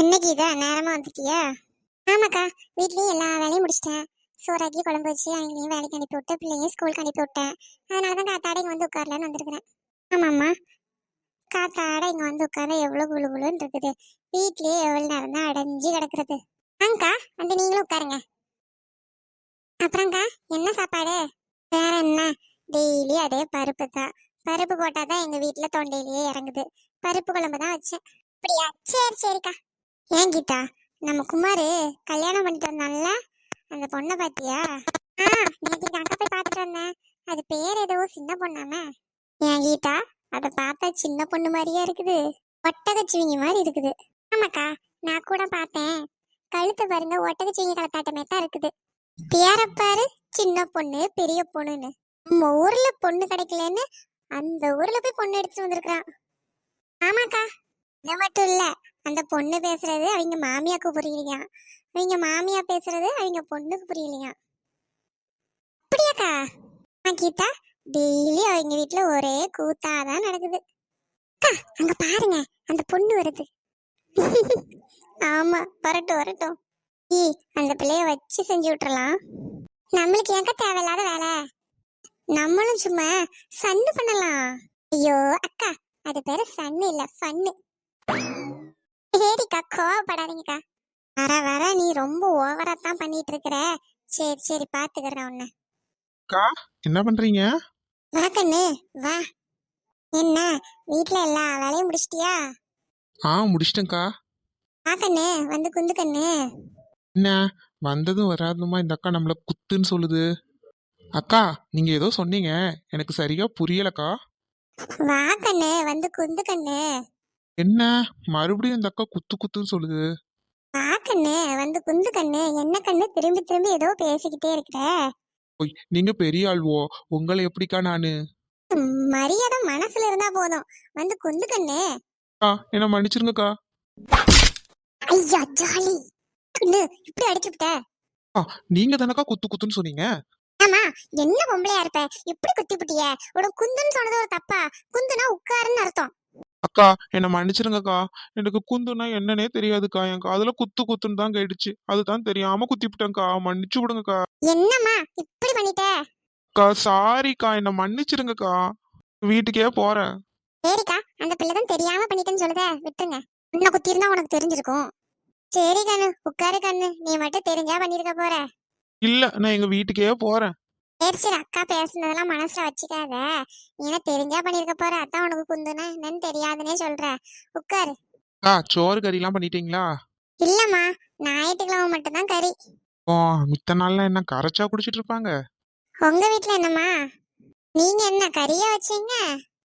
என்ன இதா? நேரமா வந்துட்டியா? ஆமாக்கா வீட்லயும் எல்லா வேலையும் முடிச்சிட்டேன். சோறாக்கி குழம்பு வச்சு அவங்களையும் வேலைக்கு அனுப்பி விட்டு பிள்ளையும் ஸ்கூலுக்கு அனுப்பி விட்டேன். அதனால தான் காத்தாட இங்கே வந்து உட்காரலான்னு வந்திருக்கிறேன். ஆமாம்மா. காத்தாட இங்க வந்து உட்கார எவ்வளவு குழு குழுன்னு இருக்குது. வீட்லயே எவ்வளவு நேரம் தான் அடைஞ்சு கிடக்குறது. ஆங்க்கா வந்து நீங்களும் உட்காருங்க. அப்புறம்க்கா என்ன சாப்பாடு? வேற என்ன? டெய்லி அதே பருப்பு தான். பருப்பு போட்டாதான் எங்க வீட்டில் தொண்டையிலேயே இறங்குது. பருப்பு குழம்பு தான் வச்சேன். அப்படியா? சரி சரிக்கா. ஏன் கீதா? நம்ம குமாரு கல்யாணம் பண்ணிட்டு வந்தான்ல? அந்த பொண்ணை பாத்தியா? ஆ நேற்று அங்க போய் பார்த்துட்டு வந்தேன். அது பேர் ஏதோ சின்ன பொண்ணாமே. ஏன் கீதா? அதை பார்த்தா சின்ன பொண்ணு மாதிரியா இருக்குது. ஒட்டகச்சிவிங்க மாதிரி இருக்குது. ஆமாக்கா நான் கூட பார்த்தேன். கழுத்து பாருங்க ஒட்டகச்சிவிங்க கலத்தாட்டமே தான் இருக்குது. பேரப்பாரு சின்ன பொண்ணு பெரிய பொண்ணுன்னு. நம்ம ஊர்ல பொண்ணு கிடைக்கலன்னு அந்த ஊர்ல போய் பொண்ணு எடுத்துட்டு வந்திருக்கான் ஆமாக்கா இது மட்டும் இல்லை அந்த பொண்ணு பேசுறது அவங்க மாமியாக்கு புரியலையா அவங்க மாமியா பேசுறது அவங்க பொண்ணுக்கு புரியலையா அப்படியாக்கா? நான் கீதா டெய்லி அவங்க வீட்டில் ஒரே கூத்தாதான் நடக்குது. அக்கா அங்க பாருங்க அந்த பொண்ணு வருது. ஆமா வரட்டும் வரட்டும். ஈ அந்த பிள்ளைய வச்சு செஞ்சு விட்டுறலாம். நம்மளுக்கு ஏங்க தேவையில்லாத வேலை? நம்மளும் சும்மா சன்னு பண்ணலாம். ஐயோ அக்கா அது பேரு சன்னு இல்ல ஃபன்னு. சரிக்கா கோவப்படாதீங்கக்கா. வர வர நீ ரொம்ப ஓவரா தான் பண்ணிட்டு இருக்கிற சரி சரி பாத்துக்கிறேன் உன்னை. அக்கா என்ன பண்றீங்க? வா கண்ணு வா. என்ன வீட்ல எல்லா வேலையும் முடிச்சிட்டியா? ஆ முடிச்சிட்டேங்க்கா வா கண்ணு வந்து குந்து கண்ணு. என்ன வந்ததும் வராதுமா இந்த அக்கா நம்மள குத்துன்னு சொல்லுது. அக்கா நீங்க ஏதோ சொன்னீங்க. எனக்கு சரியா புரியலக்கா. வா கண்ணு வந்து குந்து கண்ணு. என்ன? மறுபடியும் இந்த அக்கா குத்து குத்துன்னு சொல்லுது. வா கண்ணு. வந்து குந்து கண்ணு. என்ன கண்ணு? திரும்பி திரும்பி ஏதோ பேசிக்கிட்டே இருக்கிற. ஓய் நீங்க பெரிய ஆள்வோ. உங்களை எப்படிக்கா நானு? மரியாதை மனசுல இருந்தா போதும். வந்து குந்து கண்ணு. அக்கா என்ன மன்னிச்சிருங்கக்கா. ஐயா ஜாலி. கண்ணு இப்படி அடிச்சு விட்ட. நீங்க தானக்கா குத்து குத்துன்னு சொன்னீங்க? ஆமா என்ன பொம்பளையா இருப்ப? இப்படி குத்தி புட்டிய உனக்கு குந்துன்னு சொன்னது ஒரு தப்பா? குந்துனா உட்காருன்னு அர்த்தம். அக்கா என்ன மன்னிச்சிருங்கக்கா. எனக்கு குந்துனா என்னன்னே தெரியாதுக்கா. என் காதுல குத்து குத்துன்னு தான் கேட்டுச்சு அதுதான் தெரியாம குத்திவிட்டேன்க்கா மன்னிச்சு விடுங்கக்கா. என்னம்மா? இப்படி பண்ணிட்ட? அக்கா சாரிக்கா. என்ன மன்னிச்சிருங்கக்கா. வீட்டுக்கே போறேன். சரிக்கா. அந்த பிள்ளை தான் தெரியாம பண்ணிட்டேன்னு சொல்லுத. விட்டுருங்க. உன்னை குத்தி இருந்தா உனக்கு தெரிஞ்சிருக்கும். சரி கண்ணு. உட்காரு கண்ணு. நீ மட்டும் தெரிஞ்சா பண்ணிருக்க போற. இல்ல நான் எங்க வீட்டுக்கே போறேன். சரி அக்கா பேசுனதெல்லாம் மனசுல வச்சுக்காத. நீ என்ன தெரிஞ்சா பண்ணிருக்க போற. அதான் உனக்கு குந்துனா என்னன்னு தெரியாதுன்னே சொல்ற. உட்காரு அக்கா சோறு கறிலாம் பண்ணிட்டீங்களா? இல்லம்மா ஞாயிற்றுக்கிழமை மட்டும்தான் கறி. ஓ மித்த நாள்ல என்ன கரைச்சா குடிச்சிட்டு இருப்பாங்க? உங்க வீட்ல என்னம்மா? நீங்க என்ன கறியா வச்சீங்க?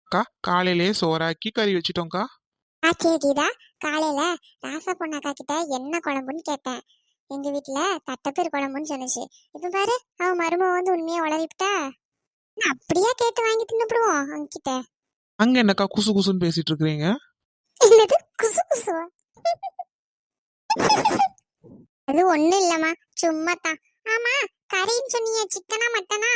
அக்கா காலையிலேயே சோறாக்கி கறி வச்சிட்டோம்க்கா. ஆ கேட்டீதா காலையில ராசா பொண்ணாக்கா கிட்ட என்ன குழம்புன்னு கேட்டேன். எங்க வீட்ல தட்டப்பேர் குழம்புன்னு சொன்னுச்சு. இப்ப பாரு அவ மருமக வந்து உண்மையா உளறிவிட்டா? நான் அப்படியே கேட்டு வாங்கி தின்னுப்படுவோம் அவங்க கிட்ட அங்க என்னக்கா குசு குசுன்னு பேசிட்டு இருக்கிறீங்க? என்னது? குசு குசுவா? அது ஒண்ணும் இல்லம்மா சும்மா தான் ஆமா கறின்னு சொன்னீங்க சிக்கனா மட்டனா?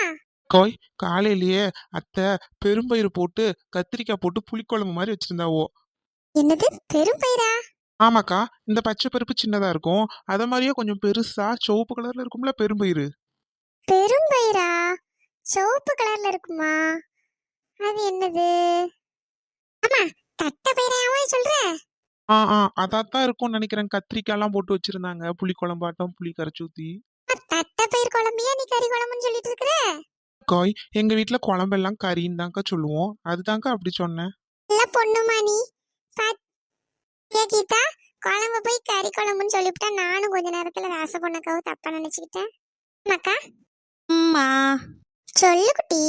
கோய் காலையிலேயே அத்தை பெரும்பயிறு போட்டு கத்திரிக்காய் போட்டு புளிக்குழம்பு மாதிரி வச்சிருந்தாவோ? என்னது? பெரும்பயிரா ஆமாக்கா இந்த பச்சை பருப்பு சின்னதா இருக்கும். அத மாதிரியே கொஞ்சம் பெருசா சிவப்பு கலர்ல இருக்கும்ல பெரும்பயிறு. பெரும்பயிரா சிவப்பு கலர்ல இருக்குமா? அது என்னது? ஆமா தட்டை பயிராவே சொல்ற. ஆ ஆ அதாத்தான் இருக்கும்னு நினைக்கிறேன். கத்திரிக்காய் எல்லாம் போட்டு வச்சிருந்தாங்க. புளி குழம்பாட்டம் புளி கரைச்சி ஊத்தி தட்டை பயிர் குழம்பையா நீ கறி குழம்புன்னு சொல்லிட்டு இருக்கிற? காய் எங்க வீட்ல குழம்பெல்லாம் கறின்னு தான்க்கா சொல்லுவோம். அதுதான்க்கா அப்படி சொன்னேன். பொண்ணுமா நீ. பாத்தியா கீதா குழம்பு போய் கறி குழம்புன்னு சொல்லிவிட்டா நானும் கொஞ்ச நேரத்துல ராச பொண்ணக்காவும் தப்பா நினைச்சுக்கிட்டேன். மக்கா அம்மா. சொல்லு குட்டி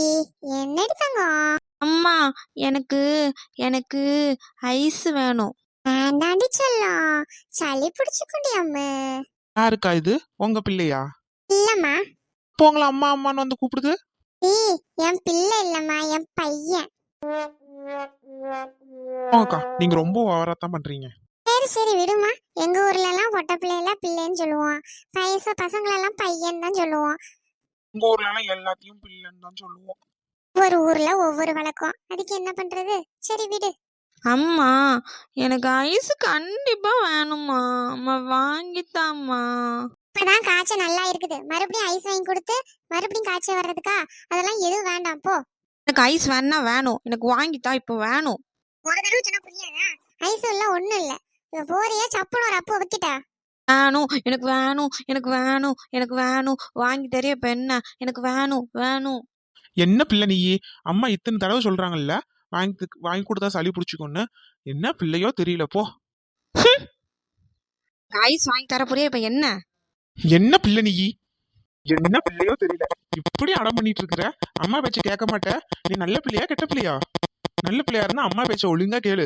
என்னடி தங்கம்? அம்மா எனக்கு எனக்கு ஐஸ் வேணும். வேண்டாண்டி செல்லம். சளி பிடிச்சுக்குண்டி அம்மு. யாருக்கா இது? உங்க பிள்ளையா? இல்லம்மா. போங்களா அம்மா அம்மான்னு வந்து கூப்பிடுது. நீ என் பிள்ளை இல்லம்மா என் பையன். போங்கக்கா நீங்க ரொம்ப ஓவரா தான் பண்றீங்க. சரி சரி விடுமா. எங்க ஊர்ல எல்லாம் பொட்ட பிள்ளைல பிள்ளைன்னு சொல்லுவோம் வயசு பசங்களெல்லாம் பையன் தான் சொல்லுவோம் உங்க ஊர்ல எல்லாம் எல்லாத்தையும் பிள்ளைன்னு தான் சொல்லுவோம் ஒவ்வொரு ஊர்ல ஒவ்வொரு வழக்கம். அதுக்கு என்ன பண்றது? சரி விடு. அம்மா எனக்கு ஐஸ் கண்டிப்பா வேணுமா அம்மா வாங்கித்தாம்மா. இப்பதான் காய்ச்சல் நல்லா இருக்குது. மறுபடியும் ஐஸ் வாங்கி கொடுத்து மறுபடியும் காய்ச்சல் வர்றதுக்கா? அதெல்லாம் எதுவும் வேண்டாம். போ. எனக்கு ஐஸ் வேணா வேணும். எனக்கு வாங்கித்தா இப்போ வேணும். ஒரு தடவை சொன்னா புரியாதா? ஐஸ் இல்ல ஒண்ணும் இல்ல. இவ போறியா? சப்புன்னு ஒரு அப்போ வைக்கிட்டா வேணும் எனக்கு வேணும் எனக்கு வேணும் எனக்கு வேணும். வாங்கி தெரிய இப்ப என்ன? எனக்கு வேணும் வேணும். என்ன பிள்ளை நீ? அம்மா இத்தனை தடவை சொல்றாங்கல்ல வாங்கி வாங்கி கொடுத்தா சளி பிடிச்சிக்கோன்னு என்ன பிள்ளையோ தெரியல போ. ஐஸ் வாங்கி தர போறியா இப்ப என்ன? என்ன பிள்ளை நீ? என்ன பிள்ளையோ தெரியல. இப்படி அடம் பண்ணிட்டு இருக்கிற அம்மா பேச்ச கேட்க மாட்ட. நீ நல்ல பிள்ளையா கெட்ட பிள்ளையா? நல்ல பிள்ளையா இருந்தா அம்மா பேச்ச ஒழுங்கா கேளு.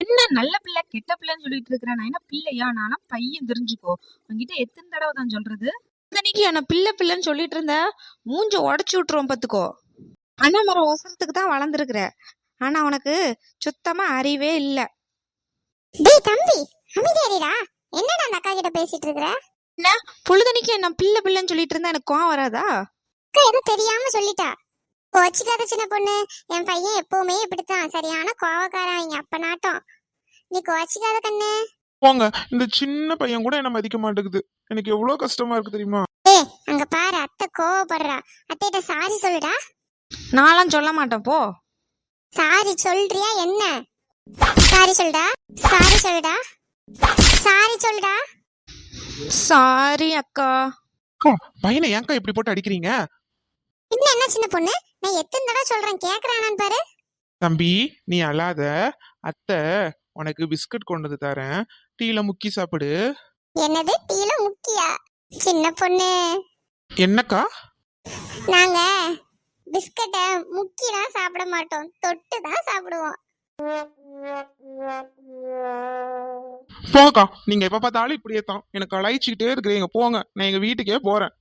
என்ன நல்ல பிள்ளை கெட்ட பிள்ளைன்னு சொல்லிட்டு இருக்கிறேன் நான் என்ன பிள்ளையா? நானா பையன்? தெரிஞ்சுக்கோ. உன்கிட்ட எத்தனை தடவை தான் சொல்றது? அன்னைக்கு என்ன பிள்ளை பிள்ளைன்னு சொல்லிட்டு இருந்த? மூஞ்ச உடச்சு விட்டுருவோம் பாத்துக்கோ. அண்ணா மரம் ஒசரத்துக்கு தான் வளர்ந்துருக்குற. ஆனா உனக்கு சுத்தமா அறிவே இல்ல. டேய் தம்பி அமைதியாரிடா என்னடா அந்த அக்கா கிட்ட பேசிட்டு இருக்கிற? பொழுதனைக்கு என்ன பிள்ளை பிள்ளைன்னு சொல்லிட்டு இருந்தா எனக்கு கோவம் வராதா? அக்கா ஏதோ தெரியாம சொல்லிட்டா. கோச்சிக்காத சின்ன பொண்ணு. என் பையன் எப்பவுமே இப்படித்தான். சரியான கோவக்காரன் எங்க அப்ப நாட்டம். நீ கோச்சிக்காத கண்ணு. போங்க இந்த சின்ன பையன் கூட என்ன மதிக்க மாட்டேங்குது. எனக்கு எவ்வளவு கஷ்டமா இருக்கு தெரியுமா? ஏய் அங்க பாரு அத்தை கோவப்படுறா. அத்தைகிட்ட சாரி சொல்லுடா. நான்லாம் சொல்ல மாட்டேன் போ. சாரி சொல்றியா என்ன? சாரி சொல்டா சாரி சொல்டா சாரி சொல்டா சாரி அக்கா. அக்கா பையனை ஏன்க்கா இப்படி போட்டு அடிக்கிறீங்க? இன்னும் என்ன சின்ன பொண்ணு? நான் எத்தனை தடவை சொல்றேன் கேக்குறானான்னு பாரு. தம்பி நீ அழாத. அத்தை உனக்கு பிஸ்கட் கொண்டு வந்து தரேன். டீல முக்கி சாப்பிடு. என்னது டீல முக்கியா? சின்ன பொண்ணு. என்னக்கா? நாங்க பிஸ்கட்டை முக்கிலாம் சாப்பிட மாட்டோம் தொட்டு தான் சாப்பிடுவோம். போங்கக்கா. நீங்க எப்ப பார்த்தாலும் இப்படியே தான். எனக்கு அழைச்சிக்கிட்டே இருக்கிறீங்க. போங்க. நான் எங்க வீட்டுக்கே போறேன்.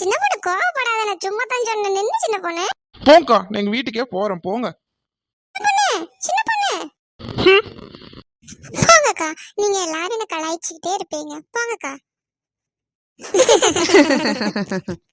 சின்ன பொண்ணு கோவப்படாத. நான் சும்மா தான் சொன்னேன். நின்னு சின்ன பொண்ணு. போங்கக்கா. நான் எங்க வீட்டுக்கே போறேன். போங்க. சின்ன பொண்ணு போங்கக்கா. நீங்க எல்லாரும் என்ன கலாய்ச்சிக்கிட்டே இருப்பீங்க. போங்கக்கா.